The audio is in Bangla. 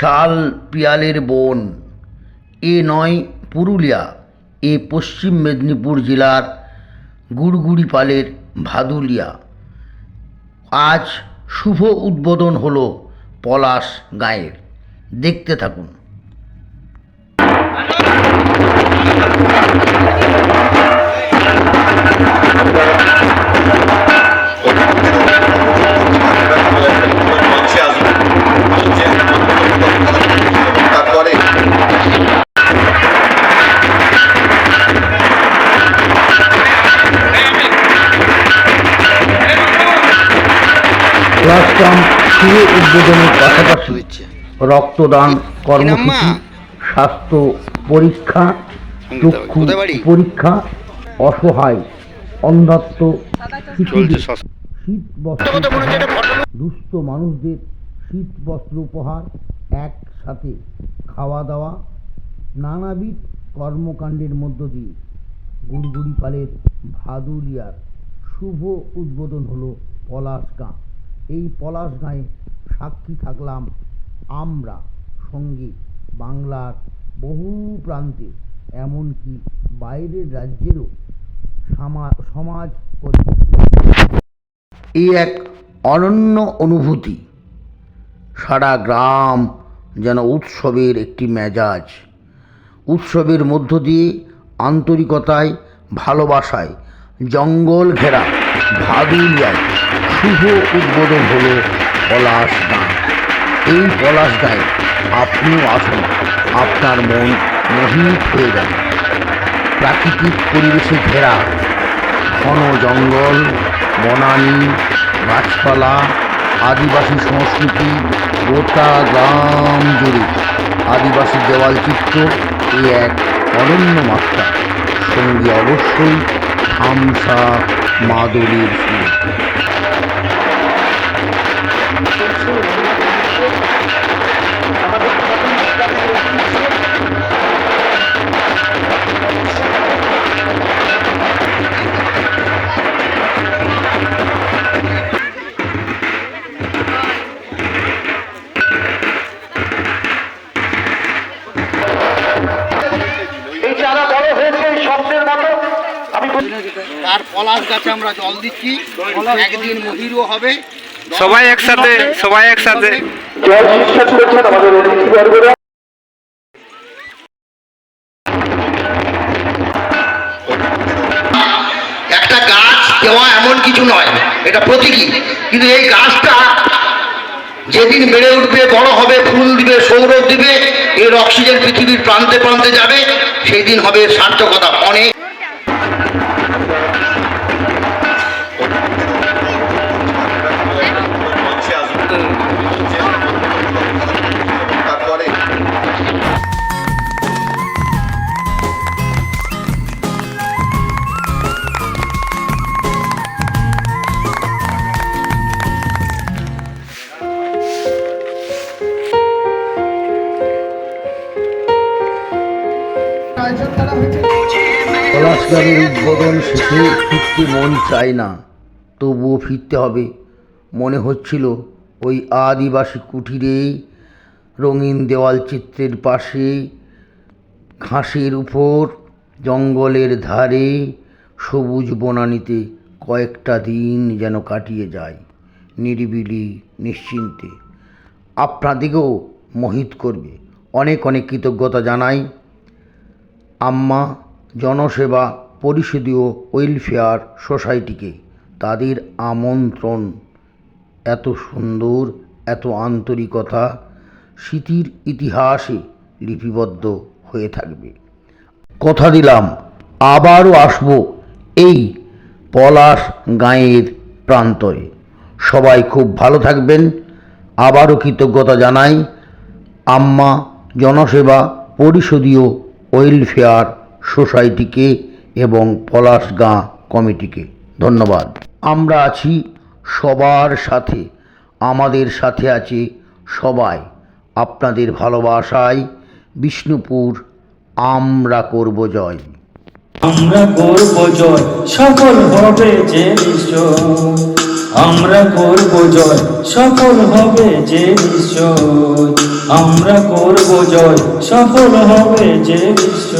শাল পিয়ালের বন। এ নয় পুরুলিয়া, এ পশ্চিম মেদিনীপুর জেলার গুড়গুড়িপালের ভাদুলিয়া। আজ শুভ উদ্বোধন হলো পলাশ গাঁয়ের। দেখতে থাকুন। মঞ্চে ক্যাম্প শুভ উদ্বোধনের পাশাপাশি রক্তদান কর্মসূচি স্বাস্থ্য পরীক্ষা চক্ষু পরীক্ষা অসহায় অন্ধত্ব শীত বস্ত্র দুস্থ মানুষদের শীত বস্ত্র উপহার একসাথে খাওয়া দাওয়া নানাবিধ কর্মকাণ্ডের মধ্য দিয়ে গুড়গুড়িপালের ভাদুলিয়ার শুভ উদ্বোধন হলো পলাশ গাঁ। এই পলাশ গাঁয়ে সাক্ষী থাকলাম আমরা সঙ্গে বাংলার বহু প্রান্তে। এমনকি বাইরের রাজ্যেরও সামা- সমাজ এই এক অনন্য অনুভূতি। সারা গ্রাম যেন উৎসবের একটি মেজাজ। উৎসবের মধ্য দিয়ে আন্তরিকতায়, ভালোবাসায় জঙ্গল ঘেরা ভাদুলিয়ায় শুভ উদ্বোধন হলো পলাশ গাঁ। এই পলাশ গায়ে আপনিও আসুন, আপনার মন মোহিত হয়ে যাবে। প্রাকৃতিক পরিবেশে ঘেরা ঘন জঙ্গল, বনানী, গাছপালা, আদিবাসী সংস্কৃতি, গোটা গ্রাম জুড়ে আদিবাসী দেওয়াল চিত্র এই এক অনন্য মাত্রা। সঙ্গে অবশ্যই থামসা মাদুরীর সুর তার পলাশ গাছে আমরা জল দিচ্ছি। একদিন মহিরও হবে। সবাই একসাথে সবাই একসাথে। একটা গাছ দেওয়া এমন কিছু নয় এটা প্রতীকী। কিন্তু এই গাছটা যেদিন বেড়ে উঠবে বড় হবে ফুল দিবে সৌরভ দিবে এর অক্সিজেন পৃথিবীর প্রান্তে প্রান্তে যাবে সেই দিন হবে সার্থকতা। অনেক পলাশ গাড়ির উদ্বোধন শেষে ফিরতে মন চায় না। তবুও ফিরতে হবে। মনে হচ্ছিল ওই আদিবাসী কুঠিরে রঙিন দেওয়াল চিত্রের পাশে, ঘাসের উপর, জঙ্গলের ধারে সবুজ বনানিতে কয়েকটা দিন যেন কাটিয়ে যায়, নিরিবিলি নিশ্চিন্তে। আপনাদিকেও মোহিত করবে। অনেক অনেক কৃতজ্ঞতা জানাই। আম্মা জনসেবা পরিষদীয় ওয়েলফেয়ার সোসাইটিকে তাদের আমন্ত্রণ। এত সুন্দর, এত আন্তরিকতা স্মৃতির ইতিহাসে লিপিবদ্ধ হয়ে থাকবে। কথা দিলাম, আবারও আসব এই পলাশ গাঁয়ের প্রান্তরে। সবাই খুব ভালো থাকবেন। আবারও কৃতজ্ঞতা জানাই আম্মা জনসেবা পরিষদীয় ওয়েলফেয়ার সোসাইটিকে এবং পলাশগাঁ কমিটিকে। ধন্যবাদ। আমরা আছি সবার সাথে, আমাদের সাথে আছে সবাই। আপনাদের ভালোবাসায় বিষ্ণুপুর, আমরা করব জয়। আমরা করব জয়, সফল হবে যে নিশ্চয়। আমরা করব জয়, সফল হবে যে নিশ্চয়। আমরা করব জয় সফল হবে যে বিশ্ব।